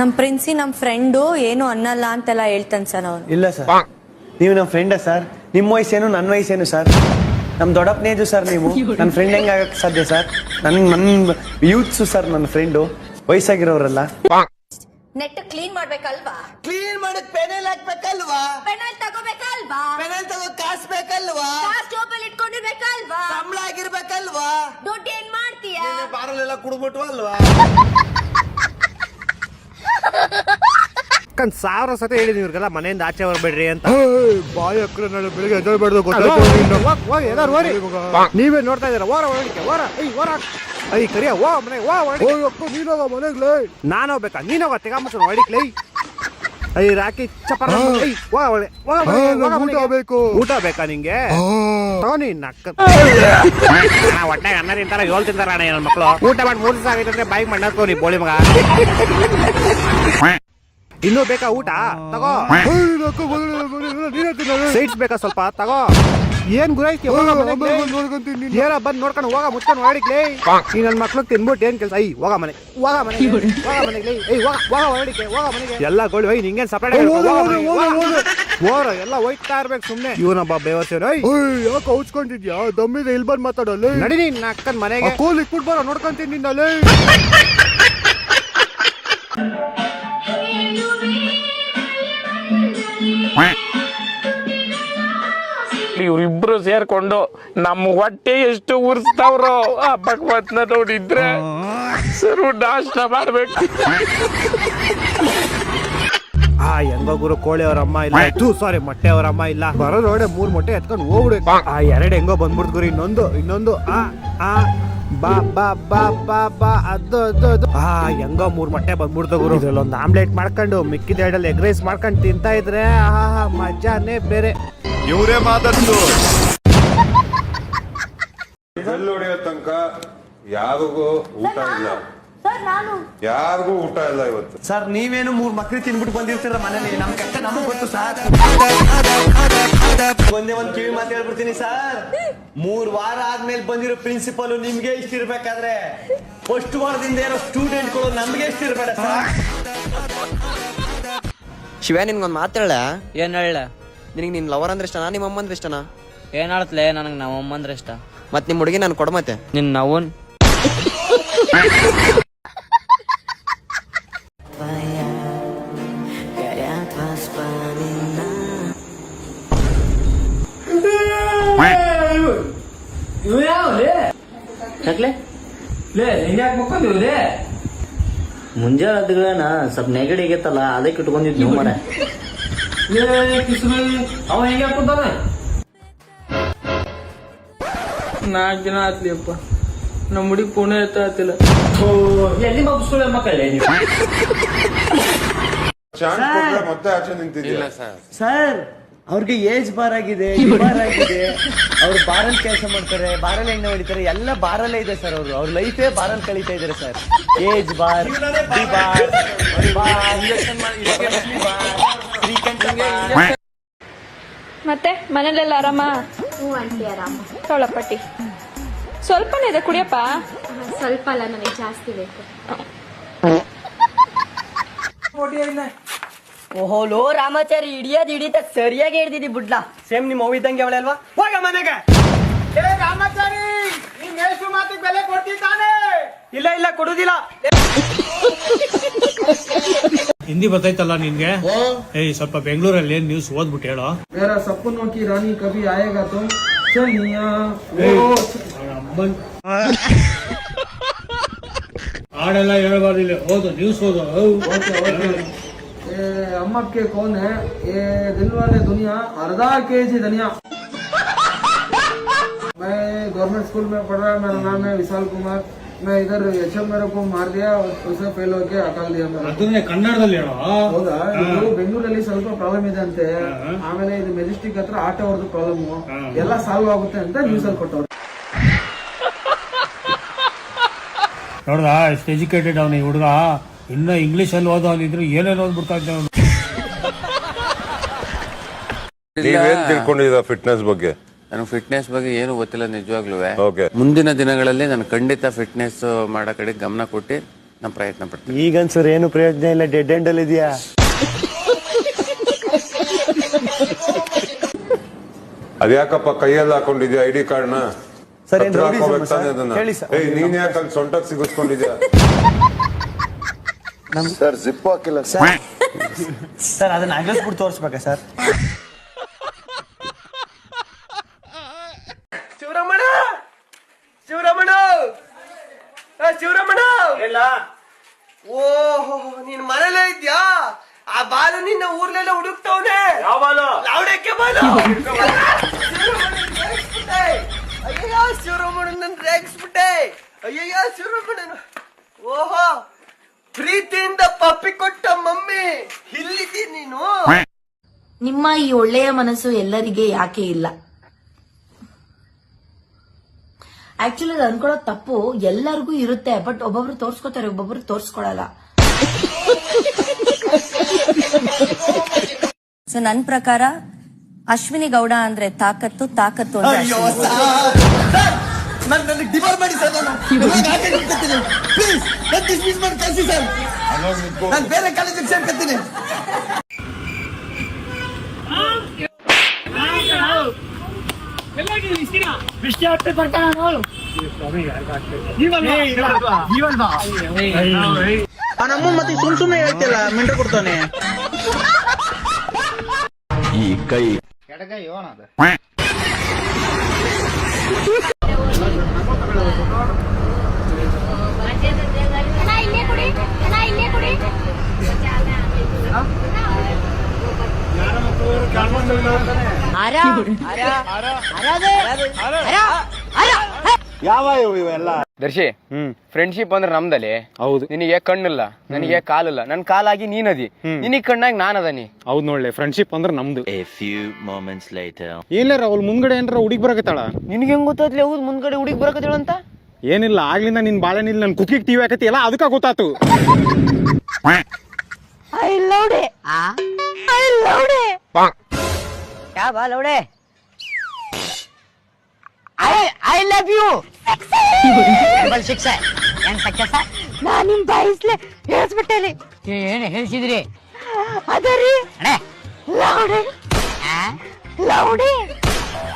ನಮ್ ಪ್ರಿನ್ಸಿ ನಮ್ ಫ್ರೆಂಡು ಏನು ಅನ್ನಲ್ಲ ಅಂತೆಲ್ಲ ಹೇಳ್ತಾನೆ ಸರ್ ಅವನು. ಇಲ್ಲ ಸರ್. ನೀವು ನಮ್ ಫ್ರೆಂಡ್ ಸರ್. ನಿಮ್ಮ ವಯಸ್ಸೇನು ನನ್ನ ವಯಸ್ಸೇನು ಸರ್? ನಮ್ಮ ದೊಡ್ಡಪ್ಪನೇದು ಸರ್ ನೀವು. ನನ್ನ ಫ್ರೆಂಡ್ ಹೆಂಗ್ ಆಗಕ್ಕೆ ಸಾಧ್ಯ ಸರ್? ನನ್ ನನ್ ಯೂತ್ಸು ಸರ್ ನನ್ನ ಫ್ರೆಂಡು. ವಯಸ್ಸಾಗಿರೋರಲ್ಲ. ನೆಟ್ ಕ್ಲೀನ್ ಮಾಡ್ಬೇಕಲ್ವಾ? ಕ್ಲೀನ್ ಮಾಡಕ್ ಪೆನಲ್ ಹಾಕ್ಬೇಕಲ್ವಾ? ಪೆನಲ್ ತಗೋಬೇಕಲ್ವಾ? ಪೆನಲ್ ತಗೋ ಕಾಸ್ ಬೇಕಲ್ವಾ? ಸ್ಟೋಪಲ್ಲಿ ಇಟ್ಕೊಂಡಿರ್ಬೇಕಲ್ವಾ? ಸಂಬಳ ಆಗಿರ್ಬೇಕಲ್ವಾ? ದುಡ್ಡು ಏನ್ ಮಾಡ್ತೀಯಾ? ಬಾರಲ್ಲೆಲ್ಲ ಕುಡ್ಬಿಟ್ಟು ಅಲ್ವಾ ಕಂದ್ ಸಾವಿರ ಸತಿ ಹೇಳಿದ್ವಿ ಇವ್ರಿಗೆಲ್ಲ ಮನೆಯಿಂದ ಆಚೆ ಬರ್ಬೇಡ್ರಿ ಅಂತ. ಬಾಯಿ ಅಕ್ಕರ ನಾಳೆ ಬೆಳಿಗ್ಗೆ ಎದ್ದೇಳ್ಬಾರ್ದು ನೀವೇ ನೋಡ್ತಾ ಇದ್ದೀರಾ? ಓರ ಒಳಗೆ ಓರ ಐ ಓರ ಐ ಕರಿಯ ವಾ ಮನೆ ವಾ ಒಳಗೆ ನೀನೋಗ ಮನೆಗ್ಲೇ ನಾನು ಹೋಗ್ಬೇಕಾ? ನೀನೋಗ ತೆಗಾಮಸ್ರು ಹೊಡಿಕ್ಲೈ ಐ ರಾಕಿ ಚಪರ ಐ ವಾ ಒಳ್ಳೆ ವಾ ಹೋಗ ಮನೆಗೆ. ಬೇಕು. ಊಟ ಬೇಕಾ ನಿಂಗೆ? ತಗೋನಿ ನಕ್ಕ. ಹೊಟ್ಟೆ ಅನ್ನ ತಿಂತಾರ ಏಳು ತಿಂತಾರ ಅಣ್ಣ ಮಕ್ಕಳು ಊಟ ಮಾಡಿ ಮೂರು ದಿವಸ ಆಗೈತೆ ಬೈಕ್ ಮಣ್ಣಾಕೋ ನೀ ಬೋಳಿ ಮಗ. ಇನ್ನೂ ಬೇಕಾ ಊಟ? ತಗೋ. ಸೈಟ್ಸ್ ಬೇಕಾ ಸ್ವಲ್ಪ? ತಗೋ. ಏನ್ ಗುರಾಯ್ತಿ ಏನ ಬಂದ್ ನೋಡ್ಕೊಂಡು ಹೋಗ ಮುಚ್ಕೊಂಡು ಹೊರಡಿಕ್ಲಿ ಈ ನನ್ ಮಕ್ಳು ತಿನ್ಬಿಟ್ಟು ಏನ್ ಕೆಲಸ? ಐ ಹೋಗ ಮನೆ ಹೋಗ ಮನೆ ಹೋಗ ಮನೆಗೆ ಐ ಹೋಗ ಹೋಗ ಮನೆಗೆ. ಎಲ್ಲ ಗೋಳಿ ಹೋಯ್ ನಿಂಗೇನ್ ಸಪರೇಟ್ ಓರ ಎಲ್ಲ ಹೋಯ್ತಾ ಇರ್ಬೇಕು ಸುಮ್ನೆ. ಇವನೊಬ್ಬ ಬೇವರ್ಸಿ ಐ ಯಾಕೆ ಹೌಚ್ಕೊಂಡಿದ್ಯಾ ದಮ್ಮಿದೆ ಇಲ್ಲಿ ಬಂದು ಮಾತಾಡಲ್ಲ ನಡಿ ನೀನ್ ಅಕ್ಕನ್ ಮನೆಗೆ. ಕೂಲ್ ಇಟ್ಬಿಟ್ಟು ಬರೋ ನೋಡ್ಕೊಂತೀನಿ ನಿನ್ನಲ್ಲಿ ಇವ್ರಿಬ್ರು ಸೇರ್ಕೊಂಡು ನಮ್ಮ ಹೊಟ್ಟೆ ಎಷ್ಟು ಉರ್ಸ್ತಾವ್ರು ಆ ಭಗವಂತನ ನೋಡಿದ್ರೆ ಸರು ನಾಷ್ಟ ಮಾಡ್ಬೇಕು. ಆ ಹೆಂಗೋ ಗುರು, ಕೋಳಿ ಅವ್ರ ಅಮ್ಮ ಇಲ್ಲ. ಟೂ ಸಾರಿ ಮೊಟ್ಟೆ ಅವ್ರ ಅಮ್ಮ ಇಲ್ಲ. ಬರೋದ್ರೊಳಗೆ ಮೂರ್ ಮೊಟ್ಟೆ ಎತ್ಕೊಂಡು ಹೋಗ್ಬಿಡು. ಆ ಎರಡು ಹೆಂಗೋ ಬಂದ್ಬಿಡ್ತು ಗುರು, ಇನ್ನೊಂದು ಇನ್ನೊಂದು, ಆ ಆ. ಬಾ ಬಾ ಬಾ ಬಾ ಬಾ ಅದು ಅದು ಅದು. ಆ ಹೆಂಗೋ ಮೂರ್ ಮೊಟ್ಟೆ ಬಂದ್ಬಿಡ್ತು ಗುರು. ಇದ್ರಲ್ಲಿ ಒಂದು ಆಮ್ಲೆಟ್ ಮಾಡ್ಕೊಂಡು ಮಿಕ್ಕಿದ ಎರಡಲ್ಲಿ ಎಗ್ ರೈಸ್ ಮಾಡ್ಕೊಂಡು ತಿಂತಾ ಇದ್ರೆ ಆಹಾ ಮಜಾನೇ ಬೇರೆ. ಇವರೇ ಮಾತಾಡ್ತು ಹೊಡೆಯೋ ತನಕ ಯಾರಿಗೂ ಊಟ ಇಲ್ಲ. ಸರ್ ನಾನು ಯಾರಿಗೂ ಊಟ ಇಲ್ಲ ಇವತ್ತು. ಸರ್ ನೀವೇನು ಮೂರ್ ಮಕ್ಳು ತಿನ್ಬಿಟ್ಟು ಬಂದಿರ್ತೀರ ಮನೇಲಿ? ನಮ್ ಕಷ್ಟ ನಮಗ್ ಗೊತ್ತು ಸರ್. ಒಂದೇ ಒಂದ್ ಕಿವಿ ಮಾತಾಡ್ಬಿಡ್ತೀನಿ ಹೇಳ್ಬಿಡ್ತೀನಿ ಸರ್. ಮೂರ್ ವಾರ ಆದ್ಮೇಲೆ ಬಂದಿರೋ ಪ್ರಿನ್ಸಿಪಲ್ ನಿಮ್ಗೆ ಇಷ್ಟ ಇರ್ಬೇಕಾದ್ರೆ ಫಸ್ಟ್ ವಾರದಿಂದ ಸ್ಟೂಡೆಂಟ್ ಸ್ಟೂಡೆಂಟ್ಗಳು ನಮ್ಗೆ ಇಷ್ಟ ಇರ್ಬೇಡ ಸರ್. ಶಿವ ನಿನ್ಗೊಂದ್ ಹೇಳ? ಏನ್ ಹೇಳ? ನಿನ್ಗೆ ನಿನ್ ಲವರ್ ಅಂದ್ರೆ ಇಷ್ಟನಾ ನಿಮ್ಮ ಅಮ್ಮಂದ್ರೆ ಇಷ್ಟನಾ? ಏನ್ ಹೇಳತ್ಲೆ ನನಗ್ ನಮ್ಮ ಅಮ್ಮ ಅಂದ್ರೆ ಇಷ್ಟ. ಮತ್ ನಿಮ್ ಹುಡುಗಿ ನಾನು ಕೊಡ ಮತ್ತೆ ನಿನ್ ನವನ್ ಮುಂಜಾನೆ ಅದ್ಗಳೇನ ಸ್ವಲ್ಪ ನೆಗಡಿ ಆಗೈತಲ್ಲ ಅದಕ್ಕೆ ಇಟ್ಕೊಂಡಿದ್ ನೀವು ಮಾಡ ಅವ ಹೆಂಗೆ ಹಾಕೋತಾನ ನಾಲ್ಕು ದಿನ ಆತ್ಲಿಯಪ್ಪ. ನಮ್ಮ ಹುಡುಗಿ ಪುಣೆ ಎತ್ತಾತಿಲ್ಲ ಎಲ್ಲಿ ಮಗಸ್ಕೊಳ್ಳೋ ಮಕ್ಕಳೇ ನೀವು? ಚಾನ್ಸ್ ಕೊಟ್ರೆ ಮತ್ತೆ ಆಚೆ ನಿಂತಿದ್ಯಾ? ಸರ್ ಅವ್ರಿಗೆ ಏಜ್ ಬಾರ್ ಆಗಿದೆ ಬಾರ್ ಆಗಿದೆ. ಅವ್ರು ಬಾರಲ್ ಕೆಲಸ ಮಾಡ್ತಾರೆ ಬಾರಲ್ ಎಣ್ಣೆ ಹೊಡಿತಾರೆ ಎಲ್ಲ ಬಾರಲ್ಲೇ ಇದೆ ಸರ್ ಅವರು. ಅವ್ರ ಲೈಫೇ ಬಾರಲ್ ಕಳೀತಾ ಇದಾರೆ ಸರ್ ಏಜ್ ಬಾರ್. ಮತ್ತೆ ಮನೇಲೆಲ್ಲ ಆರಾಮ? ತೊಳಪಟ್ಟಿ ಸ್ವಲ್ಪನೇ ಇದೆ ಕುಡಿಯಪ್ಪ? ಸ್ವಲ್ಪ ಅಲ್ಲ ನನಗೆ ಜಾಸ್ತಿ ಬೇಕು. ಓಹೋ ಲೋ ರಾಮಾಚಾರಿ ಹಿಡಿಯೋದ್ ಹಿಡಿತ ಸರಿಯಾಗಿ ಹಿಡ್ದಿದಿ ಬುಡ್ಲಾ ಸೇಮ್ ನಿಮ್ಮ ಅವ್ವ ಇದ್ದಂಗೆ ಅವಳೆ ಅಲ್ವಾ ಹೋಗ ಮನೆಗೆ ಇಲ್ಲ ಇಲ್ಲ ಕೊಡುದಿಲ್ಲ ಹಿಂದಿ ಬರ್ತೈತಲ್ಲ ನಿನ್ಗೆ ಏಯ್ ಸ್ವಲ್ಪ ಬೆಂಗಳೂರಲ್ಲಿ ಏನ್ ನ್ಯೂಸ್ ಓದ್ಬಿಟ್ಟು ಹೇಳೋ मेरा सपनों की रानी कभी आएगा तुम चलिया ಹಾಡೆಲ್ಲ ಹೇಳ್ಬಾರ್ದು ಇಲ್ಲಿ ಓದು ನ್ಯೂಸ್ ಓದು अम्मा के कौन है ये दिल वाले दुनिया अर्धा के जी धनिया मैं गवर्नमेंट स्कूल में पढ़ रहा मेरा नाम है विशाल कुमार मैं इधर एच मेरे को मार दिया और उसे फेल होके अकाल दिया मेरा ಅದನ್ನೇ ಕನ್ನಡದಲ್ಲಿ ಹೇಳೋ ಹೌದಾ ಇದು ಬೆಂಗಳೂರಲ್ಲಿ ಸ್ವಲ್ಪ ಪ್ರಾಬ್ಲಮ್ ಇದೆ ಅಂತೆ ಆಮೇಲೆ ಇದು ಮೆಜೆಸ್ಟಿಕ್ ಹತ್ರ ಆಟೋ ಅವ್ರದ್ದು ಪ್ರಾಬ್ಲಮ್ ಎಲ್ಲ ಸಾಲ್ವ್ ಆಗುತ್ತೆ ಅಂತ ನ್ಯೂಸ್ ಅಲ್ಲಿ ಕೊಟ್ಟವ್ರು ನೋಡ್ದ ಎಷ್ಟು ಎಜುಕೇಟೆಡ್ ಅವನು ಈ ಹುಡುಗ ಇನ್ನ ಇಂಗ್ಲಿಷ್ ಅಲ್ಲಿ ಓದೋನಿದ್ರು ಏನೇನು ಓದ್ಬಿಡ್ತಾ ಇದ್ದಾವೆ ನೀವೇನ್ ತಿಳ್ಕೊಂಡಿದ್ದೀರಾ ಫಿಟ್ನೆಸ್ ಬಗ್ಗೆ? ನನಗೆ ಫಿಟ್ನೆಸ್ ಬಗ್ಗೆ ಏನು ಗೊತ್ತಿಲ್ಲ ನಿಜವಾಗ್ಲೂ. ಓಕೆ ಮುಂದಿನ ದಿನಗಳಲ್ಲಿ ನಾನು ಖಂಡಿತ ಫಿಟ್ನೆಸ್ ಮಾಡೋ ಕಡೆ ಗಮನ ಕೊಟ್ಟು ನಾನು ಪ್ರಯತ್ನ ಪಡ್ತೀನಿ. ಈಗನ್ಸರ್ ಏನು ಪ್ರಯೋಜನ ಇಲ್ಲ? ಡೆಡ್ ಎಂಡ್ ಅಲ್ಲಿ ಇದೆಯಾ? ಅದ್ಯಾಕಪ್ಪ ಕೈಯಲ್ಲಿ ಹಾಕೊಂಡಿದ್ಯಾ ಐಡಿ ಡಿ ಸರ್, ಏನ್ ಹಾಕೋಬೇಕು ಸರ್? ಹೇಳಿ ಸರ್. ನೀನ್ ಯಾಕೆ ಅಲ್ಲಿ ಸೊಂಟಕ್ ಸಿಗಿಸ್ಕೊಂಡಿದ್ಯಾ? ಸರ್ ಜಿಪ್ ಹಾಕಿಲ್ಲ ಸರ್. ಸರ್. ಅದನ್ನ ಅಗಲ್ಸ್ಬಿಟ್ಟು ತೋರಿಸ್ಬೇಕಾ ಸರ್? ಶಿವರಮಣ! ಶಿವರಮಣ! ಶಿವರಮಣ! ಓಹೋ ನೀನ್ ಮನೇಲೇ ಇದ್ಯಾ? ಆ ಬಾಲು ನಿನ್ನ ಊರ್ಲೆಲ್ಲ ಹುಡುಕ್ತವನೆ? ಲಾವಡಕ್ಕೆ ಬಾಲು? ಅಯ್ಯಯ್ಯೋ ಶಿವರಮಣ ನನ್ ರೇಗಿಸ್ಬಿಟ್ಟೆ. ಅಯ್ಯಯ್ಯೋ ಶಿವರಾಮಣ್ಣ ಓಹೋ ಪ್ರೀತಿಯಿಂದ ಪಪ್ಪಿ ಕೊಟ್ಟ ಮಮ್ಮಿ ಇಲ್ಲಿದ್ದೀ ನೀನು. ನಿಮ್ಮ ಈ ಒಳ್ಳೆಯ ಮನಸ್ಸು ಎಲ್ಲರಿಗೆ ಯಾಕೆ ಇಲ್ಲ? ಆಕ್ಚುಲಿ ಅದು ಅನ್ಕೊಳ್ಳೋ ತಪ್ಪು ಎಲ್ಲರಿಗೂ ಇರುತ್ತೆ ಬಟ್ ಒಬ್ಬೊಬ್ರು ತೋರ್ಸ್ಕೊತಾರೆ ಒಬ್ಬೊಬ್ರು ತೋರ್ಸ್ಕೊಳಲ್ಲ. ಸೊ ನನ್ ಪ್ರಕಾರ ಅಶ್ವಿನಿ ಗೌಡ ಅಂದ್ರೆ ತಾಕತ್ತು ತಾಕತ್ತು ಅಂದ್ರೆ ಅಶ್ವಿನಿ ಗೌಡ. ನನ್ ನನಗೆ ಡಿವೋರ್ ಮಾಡಿ ಸರ್ ನಾನು. ಪ್ಲೀಸ್ ನನ್ ಡಿಸ್ಮಿಸ್ ಮಾಡಿ ಕಳಿಸಿ ಸರ್. ನಾನು ಬೇರೆ ಕಾಲೇಜಿಗೆ ಸೇರ್ಕೊತೀನಿ. ನಮ್ಮ ಮತ್ತೆ ಸುಮ್ ಸುಮ್ನೆ ಹೇಳ್ತಿಲ್ಲ ಮಿಂಡ ಕೊಡ್ತಾನೆ. ആരാ? ആരാ? ആരാ? ആരാ? ആരാ? ആരാ? ಯಾವ ಇವೆಲ್ಲ? ದರ್ಶಿ ಫ್ರೆಂಡ್ಶಿಪ್ ಅಂದ್ರೆ ನಮ್ದಲ್ಲಿ. ಹೌದು. ನಿನಗೆ ಕಣ್ಣಿಲ್ಲ ನನಗೆ ಕಾಲಿಲ್ಲ. ನನ್ ಕಾಲಾಗಿ ನೀನದಿ. ನಿನಗ್ ಕಣ್ಣಾಗಿ ನಾನ್ ಅದನಿ ಹೌದ್ ನೋಡ್ಲೆ ಫ್ರೆಂಡ್ಶಿಪ್ ಅಂದ್ರೆ ನಮ್ದು. ಏನಾರ ಅವ್ಳು ಮುಂದ್ಗಡೆ ಏನ್ರ ಹುಡುಗಿ ಬರಕತ್ತಾಳ? ನಿನಗೆ ಹೆಂಗ್ ಗೊತ್ತಾತ್ಲಿ ಹೌದು ಮುಂದ್ಗಡೆ ಹುಡುಗಿ ಬರಕತ್ತೇಳಂತ ಏನಿಲ್ಲ ಆಗ್ಲಿಂದ ನಿನ್ ಬಾಳೆನಿಲ್ಲ ನನ್ ಕುತ್ತಿಗೆ ಟಿವಿ ಹಾಕತಿ ಎಲ್ಲ ಅದಕ್ಕ ಗೊತ್ತಾತು. ಐ ಲವ್ ಯು ಶಿಕ್ಷೆ ಏನ್ ಸಕ್ಸಸ್ ನಾ ನಿಮ್ ಬಾಯಿಸ್ಲೆ ಹೇಳ್ಸ್ಬಿಟ್ಟೇರಿ ಏನ್ ಹೇಳ್ಸಿದ್ರಿ? ಅದರಿ ಲೌಡೆ. ಲೌಡಿ.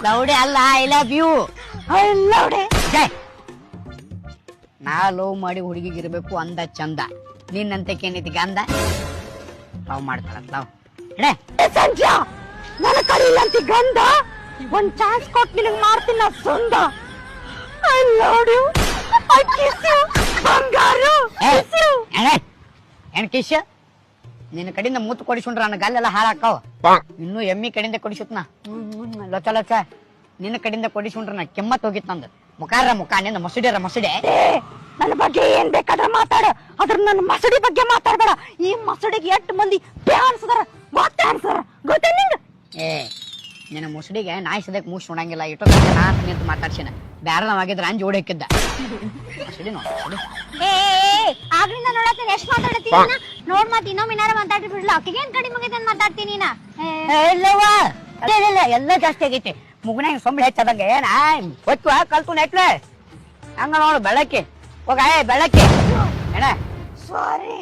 ಲೌಡಿ ಅಲ್ಲ ಐ ಲವ್ ಯು. ಐ ಲೌಡೆ. ನಾ ಲವ್ ಮಾಡಿ ಹುಡುಗಿಗಿರ್ಬೇಕು ಅಂದ ಚಂದ. ನಿನ್ನಂತೆ ಕೇನಿದ್ ಗಂಧ ಲವ್ ಮಾಡ್ತಾರ ಲವ್. ಸಂಜಾ ನನ್ನ ಕರೀಲ ಅಂತ ಗಂಧ? ಒಂದ್ ಚಾನ್ಸ್ ಕೊಟ್ಟು ನಿನಗೆ ಮಾಡ್ತೀನಿ ನಾ ಸುಂದ I love you I kiss you ಬಂಗಾರು. ಕಿಸ್ ಯು ಏನ್? ಕಿಸ್ ನಿನ್ನ ಕಡೆಯಿಂದ ಮುತ್ತು ಕೊಡಿಸ್ಕೊಂಡ್ರ ನನ್ನ ಗಲ್ಲೆಲ್ಲ ಹಾಳಾಕಾವ ಇನ್ನು ಎಮ್ಮಿ ಕಡೆಯಿಂದ ಕೊಡಿಸುತ್ತನ ಲೊಚ ಲೊಚ ನಿನ್ನ ಕಡೆಯಿಂದ ಕೊಡಿಸ್ಕೊಂಡ್ರ ನಾ ಕೆಮ್ಮತ್ ಹೋಗಿತ್ ನಂದು. ಮುಖಾರ ಮುಖ ನಿನ್ನ ಮಸುಡಿರ ಮಸುಡೆ ನನ್ನ ಬಗ್ಗೆ ಏನ್ ಬೇಕಾದ್ರೆ ಮಾತಾಡ. ಅದ್ರ ನನ್ನ ಮಸಡಿ ಬಗ್ಗೆ ಮಾತಾಡಬೇಡ. ಈ ಮಸಡಿಗೆ ಎಷ್ಟು ಮಂದಿ ಫ್ಯಾನ್ಸ್ ಅದಾರ? ಗೊತ್ತಾನ್ಸರ್ ಗೊತ್ತ ನಿಂಗ? ಏ ನಿನ್ನ ಮುಸುಡಿಗೆ ನಾಯಿ ಸದ್ಯಕ್ಕೆ ಮೂಸ್ ನೋಡಂಗಿಲ್ಲ ಇಟ್ಟು ನಾನು ನಿಂತು ಮಾತಾಡ್ಸಿನ. ಬ್ಯಾರಲ್ ಆಗಿದ್ರೆ ಅಂಜಿ ಓಡಿ ಹಾಕಿದ್ದ ಮಸಡಿ ನೋಡಿ ಆಗ್ಲಿಂದ ನೋಡತ್ತೀನಿ ಎಷ್ಟು ಮಾತಾಡತ್ತೀನಿ ನೋಡ್ ಮತ್ ಇನ್ನೊಮ್ಮೆ ಏನಾರ ಮಾತಾಡಿ ಬಿಡ್ಲ. ಅಕ್ಕಿಗೆ ಏನ್ ಕಡಿಮೆ ಆಗೈತೆ ಅಂತ ಮಾತಾಡ್ತೀನಿ ನಾ ಇಲ್ಲವಾ ಇಲ್ಲ ಇಲ್ಲ ಎಲ್ಲ ಜಾಸ್ತಿ ಆಗೈತಿ. ಮುಗುನಾಗ ಸೊಂಬಳ ಹೆಚ್ಚದಂಗ ಏನ ಹೊತ್ತು ಕಲ್ತು ನೆಟ್ಲೆ ಹಂಗ ನೋಡು ಬೆಳಕ್ಕೆ ಹೋಗ ಏ ಬೆಳಕ್ಕೆ ಏನ? ಸಾರಿ.